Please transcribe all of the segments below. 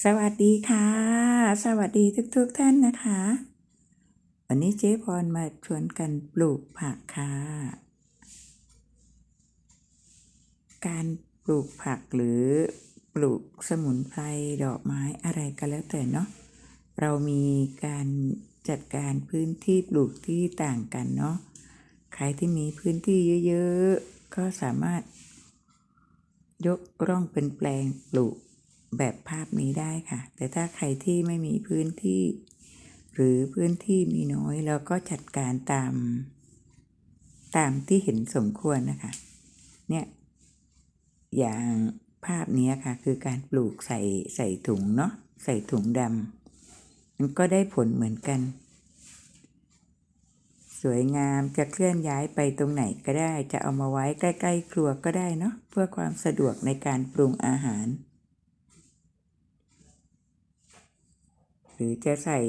สวัสดีค่ะ สวัสดีทุกๆทท่านนะคะ วันนี้เจ๊พรมาชวนกันปลูกผักค่ะ การปลูกผักหรือปลูกสมุนไพรดอกไม้อะไรก็แล้วแต่เนาะเรามีการจัดการพื้นที่ปลูกที่ต่างกันเนาะใครที่มีพื้นที่เยอะๆ ก็สามารถยกร่องเป็นแปลงปลูก แบบภาพนี้ได้ค่ะ แต่ถ้าใครที่ไม่มีพื้นที่ หรือพื้นที่มีน้อยเราก็จัดการตาม ตามที่เห็นสมควรนะคะ เนี่ยอย่างภาพนี้ค่ะคือการปลูกใส่ใส่ถุงเนาะใส่ถุงดำมันก็ได้ผลเหมือนกัน สวยงามจะเคลื่อนย้ายไปตรงไหนก็ได้ จะเอามาไว้ใกล้ ๆ ครัวก็ได้เนาะเพื่อความสะดวกในการปรุงอาหาร รือจะใส่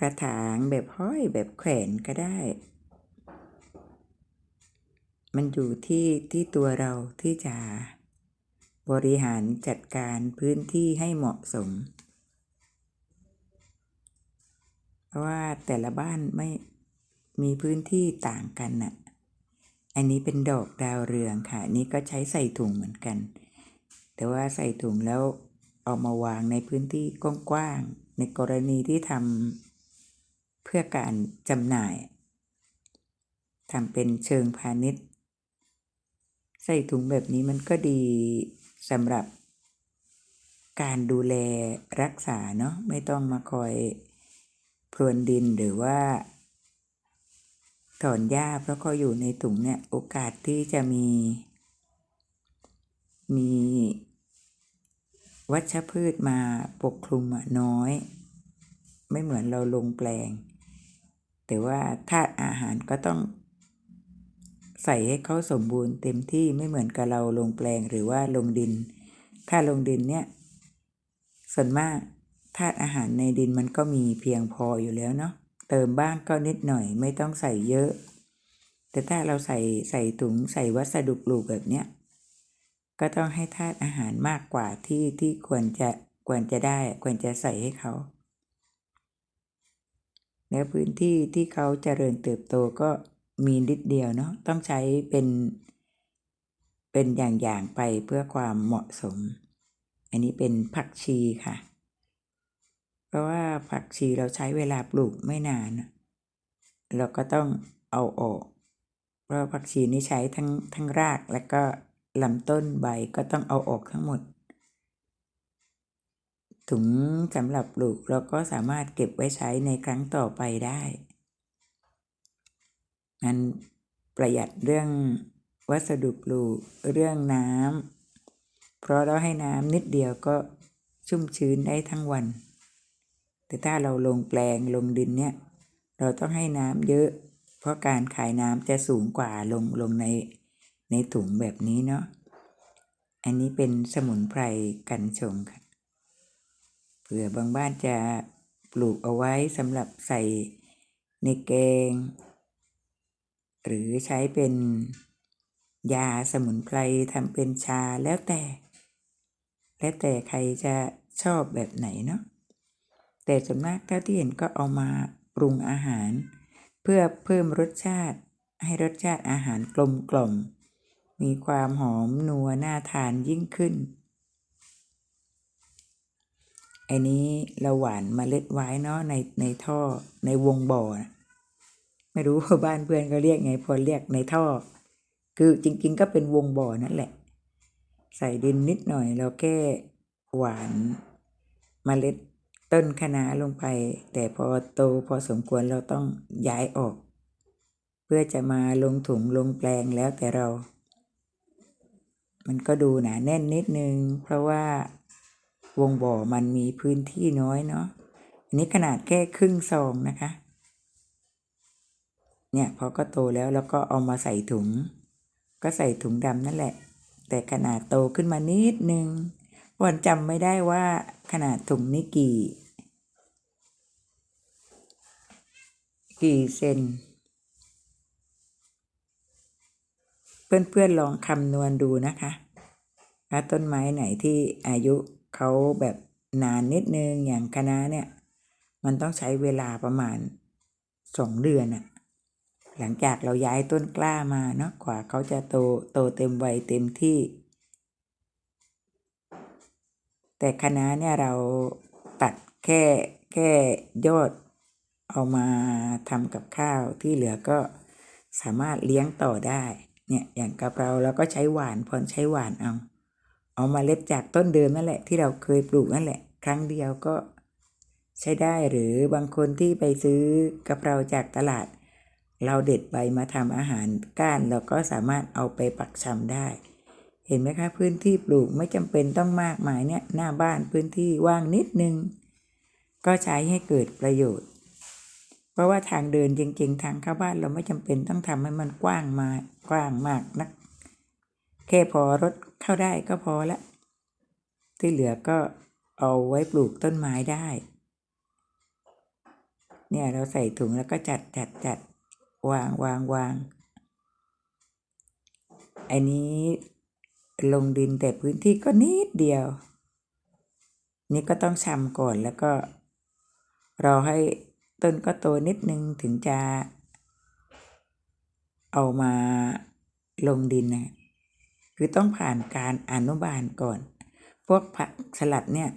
กระถางแบบห้อยแบบแขวนก็ได้ มันอยู่ที่ที่ตัวเราที่จะบริหารจัดการพื้นที่ให้เหมาะสม เพราะว่าแต่ละบ้านไม่มีพื้นที่ต่างกันน่ะ อันนี้เป็นดอกดาวเรืองค่ะ นี่ก็ใช้ใส่ถุงเหมือนกัน แต่ว่าใส่ถุงแล้ว เอามาวางในพื้นที่กว้างๆในกรณีที่ทำเพื่อการจำหน่ายทำเป็นเชิงพาณิชย์ ใส่ถุงแบบนี้มันก็ดีสำหรับการดูแลรักษาเนาะไม่ต้องมาคอยพรวนดินหรือว่า ถอนหญ้าเพราะเขาอยู่ในถุงเนี่ยโอกาสที่จะมี มี วัชพืชมาปกคลุมน้อย ไม่เหมือนเราลงแปลง แต่ว่าธาตุอาหารก็ต้อง ใส่ให้เขาสมบูรณ์เต็มที่ไม่เหมือนกับเราลงแปลงหรือว่าลงดิน ถ้าลงดินเนี่ยส่วนมากธาตุอาหารในดินมันก็มีเพียงพออยู่แล้วเนาะเติมบ้างก็นิดหน่อยไม่ต้องใส่เยอะ แต่ถ้าเราใส่ใส่ถุงใส่วัสดุปลูกแบบเนี้ย ก็ต้องให้ธาตุอาหารมากกว่าที่ที่ควรจะควรจะได้ควรจะใส่ให้เขาแล้วพื้นที่ที่เขาเจริญเติบโตก็มีนิดเดียวเนาะต้องใช้เป็นเป็นอย่างๆไปเพื่อความเหมาะสม อันนี้เป็นผักชีค่ะ เพราะว่าผักชีเราใช้เวลาปลูกไม่นาน เราก็ต้องเอาออก เพราะผักชีนี่ใช้ทั้งทั้งรากและก็ ลำต้นใบก็ต้องเอาออกทั้งหมด ถุงสำหรับปลูกเราก็สามารถเก็บไว้ใช้ในครั้งต่อไปได้นั้นประหยัดเรื่องวัสดุปลูกเรื่องน้ำเพราะเราให้น้ำนิดเดียวก็ชุ่มชื้นได้ทั้งวัน แต่ถ้าเราลงแปลงลงดินเนี่ย เราต้องให้น้ำเยอะ เพราะการขายน้ำจะสูงกว่าลงลงใน ในถุงแบบนี้เนาะ อันนี้เป็นสมุนไพรกันชงค่ะ เผื่อบางบ้านจะปลูกเอาไว้สำหรับใส่ในแกง หรือใช้เป็นยาสมุนไพรทำเป็นชาแล้วแต่ แล้วแต่ใครจะชอบแบบไหนเนาะ แต่ส่วนมากเท่าที่เห็นก็เอามาปรุงอาหาร เพื่อเพิ่มรสชาติให้รสชาติอาหารกลมกล่อม มีความหอมนัวน่าทานยิ่งขึ้น อันนี้เราหวานมเมล็ดไว้เนาะในในท่อในวงบ่อ ไม่รู้ว่าบ้านเพื่อนก็เรียกไงพอเรียกในท่อ คือจริง ๆ ก็เป็นวงบ่อนั่นแหละ ใส่ดินนิดหน่อยเราแค่หวานมเมล็ดต้นคะน้าลงไป แต่พอโตพอสมควรเราต้องย้ายออก เพื่อจะมาลงถุงลงแปลงแล้วแต่เรา มันก็ดูหนาแน่นนิดนึง เพราะว่าวงบ่อมันมีพื้นที่น้อยเนาะอันนี้ขนาดแค่ครึ่งซองนะคะ เนี่ยพอก็โตแล้วแล้วก็เอามาใส่ถุง ก็ใส่ถุงดำนั่นแหละ แต่ขนาดโตขึ้นมานิดนึงวันจำไม่ได้ว่าขนาดถุงนี้กี่ กี่เซน เพื่อนๆลองคำนวณดูนะคะว่าต้นไม้ไหนที่อายุเขาแบบนานนิดนึงอย่างคะน้าเนี่ย มันต้องใช้เวลาประมาณสองเดือนอะหลังจากเราย้ายต้นกล้ามาเนาะกว่าเขาจะโตโตเต็มวัยเต็มที่ แต่คณะเนี่ยเราตัดแค่แค่ยอดเอามาทำกับข้าวที่เหลือก็สามารถเลี้ยงต่อได้ เนี่ยอย่างกะเพราเราก็ใช้หวานพรใช้หวานเอา เอามาเล็ดจากต้นเดิมนั่นแหละ ที่เราเคยปลูกนั่นแหละ ครั้งเดียวก็ใช้ได้หรือบางคนที่ไปซื้อกะเพราจากตลาด เราเด็ดใบมาทำอาหารก้านเราก็สามารถเอาไปปักชำได้ เห็นไหมคะพื้นที่ปลูกไม่จำเป็นต้องมากมายเนี่ยหน้าบ้านพื้นที่ว่างนิดนึง ก็ใช้ให้เกิดประโยชน์ เพราะว่าทางเดินจริง ๆ ทางเข้าบ้านเราไม่จำเป็นต้องทำให้มันกว้างมากว้างมากนัก แค่พอรถเข้าได้ก็พอละ ที่เหลือก็เอาไว้ปลูกต้นไม้ได้ เนี่ยเราใส่ถุงแล้วก็จัดจัดจัดวางวางวางอันนี้ลงดินแต่พื้นที่ก็นิดเดียว นี่ก็ต้องชำก่อนแล้วก็รอให้ ต้นก็โตนิดนึงถึงจะเอามาลงดินนะคือต้องผ่านการอนุบาลก่อน พวกผักสลัดเนี่ย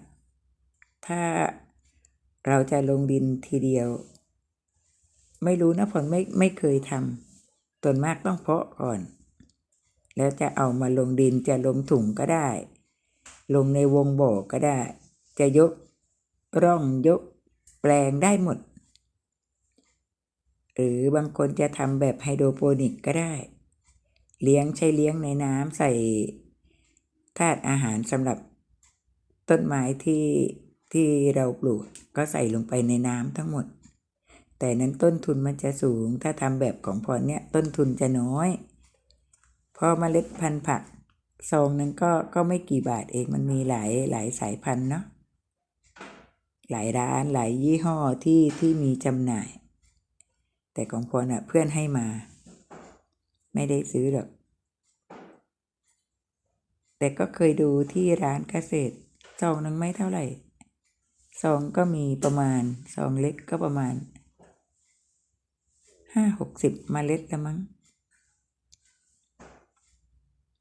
ถ้าเราจะลงดินทีเดียว ไม่รู้นะผมไม่ไม่เคยทำส่วนมากต้องเพาะก่อน แล้วจะเอามาลงดินจะลงถุงก็ได้ ลงในวงบ่อก็ได้ จะยกร่องยกแปลงได้หมด หรือบางคนจะทำแบบไฮโดรโปนิกก็ได้ เลี้ยงใช้เลี้ยงในน้ำใส่ธาตุอาหารสำหรับต้นไม้ที่ที่เราปลูกก็ใส่ลงไปในน้ำทั้งหมด แต่นั้นต้นทุนมันจะสูง ถ้าทำแบบของพรเนี่ยต้นทุนจะน้อยเพราะเมล็ดพันธุ์ผักซองนึงก็ก็ไม่กี่บาทเองมันมีหลายหลายสายพันธุ์เนาะหลายร้านหลายยี่ห้อที่ที่มีจำหน่าย แต่ของพรอะเพื่อนให้มา ไม่ได้ซื้อหรอก แต่ก็เคยดูที่ร้านเกษตรซองหนึงไม่เท่าไหร่ซองก็มีประมาณซองเล็กก็ประมาณห้าหกสิบเมล็ดละมั้ง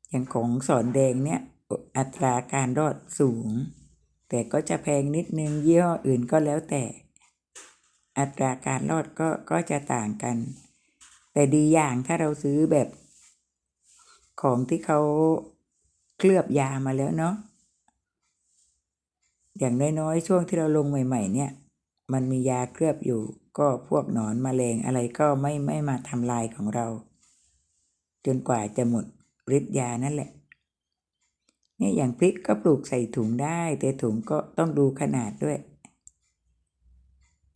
อย่างของสอนแดงเนี่ย อัตราการรอดสูง แต่ก็จะแพงนิดนึงยี่ห้ออื่นก็แล้วแต่ อัตราการรอดก็ก็จะต่างกัน แต่ดีอย่างถ้าเราซื้อแบบของที่เขาเคลือบยามาแล้วเนาะอย่างน้อยๆช่วงที่เราลงใหม่ ๆ เนี่ย มันมียาเคลือบอยู่ ก็พวกหนอนแมลงอะไรก็ไม่ไม่มาทำลายของเรา จนกว่าจะหมดฤทธิ์ยานั่นแหละเนี่ยอย่างพริกก็ปลูกใส่ถุงได้ แต่ถุงก็ต้องดูขนาดด้วย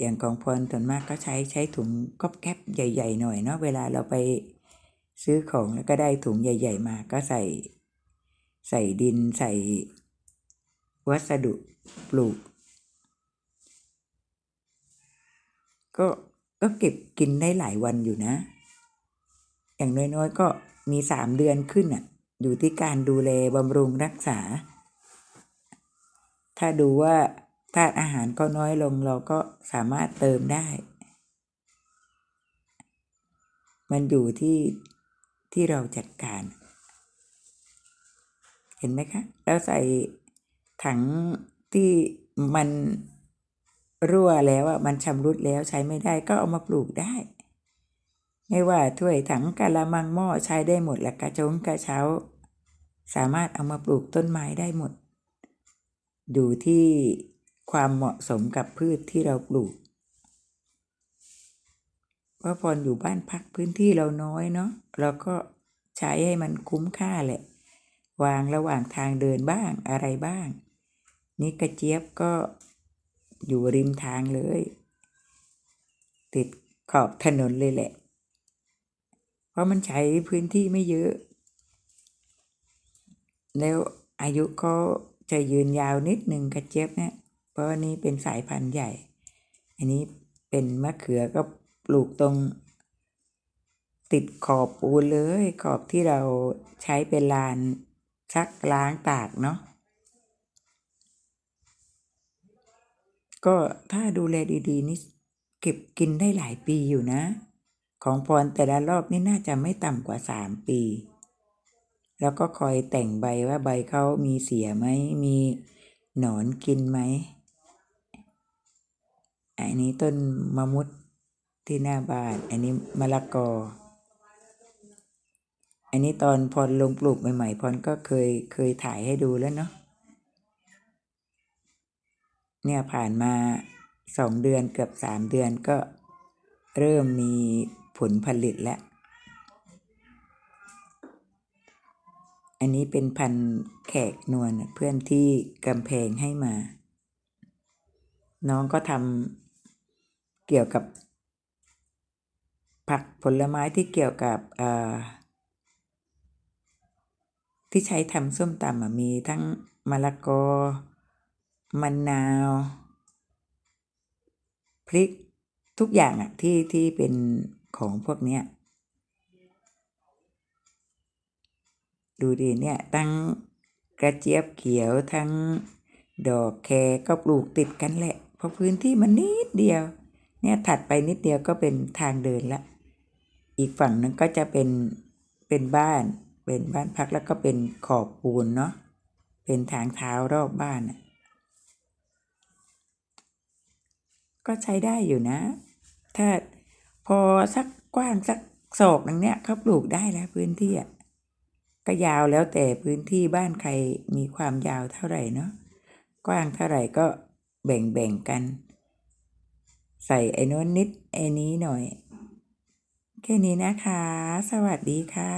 อย่างของพรส่วนมากก็ใช้ใช้ถุงก๊อบแก๊บใหญ่ ๆ หน่อยเนาะเวลาเราไปซื้อของแล้วก็ได้ถุงใหญ่ ๆ มาก็ใส่ ใส่ดินใส่ วัสดุปลูก ก็ก็เก็บกินได้หลายวันอยู่นะ อย่างน้อยๆก็มีสามเดือนขึ้นอะ อยู่ที่การดูแลบำรุงรักษา ถ้าดูว่า ธาตุอาหารก็น้อยลงเราก็สามารถเติมได้ มันอยู่ที่ที่เราจัดการ เห็นไหมคะ แล้วใส่ถังที่มันรั่วแล้วอะมันชำรุดแล้วใช้ไม่ได้ก็เอามาปลูกได้ ไม่ว่าถ้วยถังกะละมังหม้อใช้ได้หมดแหละกระจงกระเช้า สามารถเอามาปลูกต้นไม้ได้หมด อยู่ที่ ความเหมาะสมกับพืชที่เราปลูกเพราะพรอยู่บ้านพักพื้นที่เราน้อยเนาะเราก็ใช้ให้มันคุ้มค่าแหละ วางระหว่างทางเดินบ้างอะไรบ้าง นี่กระเจี๊ยบก็อยู่ริมทางเลย ติดขอบถนนเลยแหละ เพราะมันใช้พื้นที่ไม่เยอะ แล้วอายุเขาจะยืนยาวนิดหนึ่งกระเจี๊ยบเนี่ย เพราะนนี้เป็นสายพันธุ์ใหญ่ อันนี้เป็นมะเขือก็ปลูกตรง ติดขอบปูนเลยขอบที่เราใช้เป็นลานชักล้างตากเนาะก็ถ้าดูแลดีๆนี่เก็บกินได้หลายปีอยู่นะ ของพรแต่ละรอบนี่น่าจะไม่ต่ำกว่าสามปี แล้วก็คอยแต่งใบว่าใบเขามีเสียไหมมีหนอนกินไหม อันนี้ต้นมะมุดที่หน้าบ้าน อันนี้มะละกอ อันนี้ตอนพรลงปลูกใหม่ๆพรก็เคยเคยถ่ายให้ดูแล้วเนาะเนี่ยผ่านมาสองเดือนเกือบสามเดือนก็เริ่มมีผลผลิตแล้ว อันนี้เป็นพันธุ์แขกนวลเพื่อนที่กำแพงให้มา น้องก็ทำ เกี่ยวกับ ผักผลไม้ที่เกี่ยวกับที่ใช้ทำส้มตำมีทั้งมะละกอมะนาว พริกทุกอย่างอะที่ที่เป็นของพวกเนี้ยดูดิเนี่ยทั้งกระเจี๊ยบเขียวทั้งดอกแครก็ปลูกติดกันแหละ เพราะพื้นที่มันนิดเดียว เนี่ยถัดไปนิดเดียวก็เป็นทางเดินละ อีกฝั่งนึงก็จะเป็นเป็นบ้าน เป็นบ้านพักแล้วก็เป็นขอบปูนเนาะ เป็นทางเท้ารอบบ้านน่ะก็ใช้ได้อยู่นะ ถ้าพอสักกว้างสักศอกนึงเนี่ยเขาปลูกได้แล้วพื้นที่อะก็ยาวแล้วแต่พื้นที่บ้านใครมีความยาวเท่าไหร่เนาะกว้างเท่าไหร่ก็แบ่งๆกัน ใส่ไอ้นู้นนิดไอ้นี้หน่อย แค่นี้นะคะ สวัสดีค่ะ